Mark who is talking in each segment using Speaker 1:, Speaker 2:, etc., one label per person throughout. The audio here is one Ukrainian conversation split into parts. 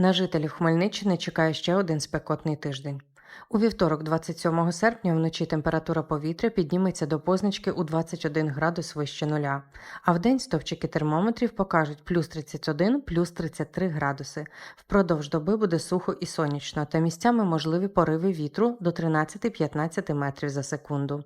Speaker 1: На жителів Хмельниччини чекає ще один спекотний тиждень. У вівторок, 27 серпня, вночі температура повітря підніметься до позначки у 21 градус вище нуля, а вдень стовпчики термометрів покажуть плюс 31, плюс 33 градуси. Впродовж доби буде сухо і сонячно, та місцями можливі пориви вітру до 13-15 метрів за секунду.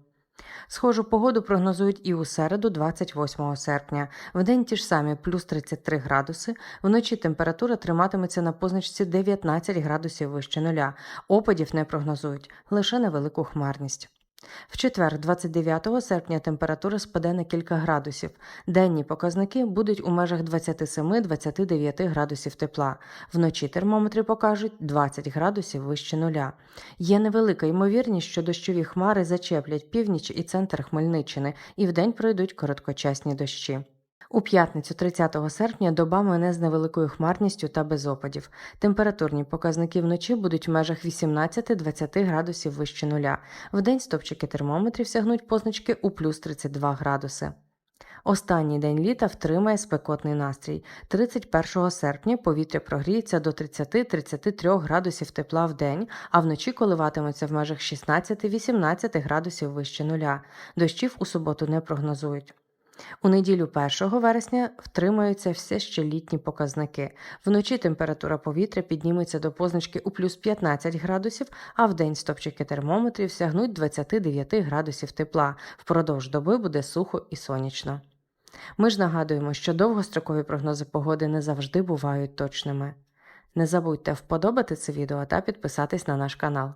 Speaker 1: Схожу погоду прогнозують і у середу, 28 серпня. Вдень ті ж самі плюс 33 градуси, вночі температура триматиметься на позначці 19 градусів вище нуля. Опадів не прогнозують, лише невелику хмарність. В четвер, 29 серпня, температура спаде на кілька градусів. Денні показники будуть у межах 27-29 градусів тепла. Вночі термометри покажуть 20 градусів вище нуля. Є невелика ймовірність, що дощові хмари зачеплять північ і центр Хмельниччини, і вдень пройдуть короткочасні дощі. У п'ятницю 30 серпня доба мине з невеликою хмарністю та без опадів. Температурні показники вночі будуть в межах 18-20 градусів вище нуля. Вдень стопчики термометрів сягнуть позначки у плюс 32 градуси. Останній день літа втримає спекотний настрій. 31 серпня повітря прогріється до 30-33 градусів тепла в день, а вночі коливатиметься в межах 16-18 градусів вище нуля. Дощів у суботу не прогнозують. У неділю 1 вересня втримаються все ще літні показники. Вночі температура повітря підніметься до позначки у плюс 15 градусів, а вдень стопчики термометрів сягнуть 29 градусів тепла. Впродовж доби буде сухо і сонячно. Ми ж нагадуємо, що довгострокові прогнози погоди не завжди бувають точними. Не забудьте вподобати це відео та підписатись на наш канал.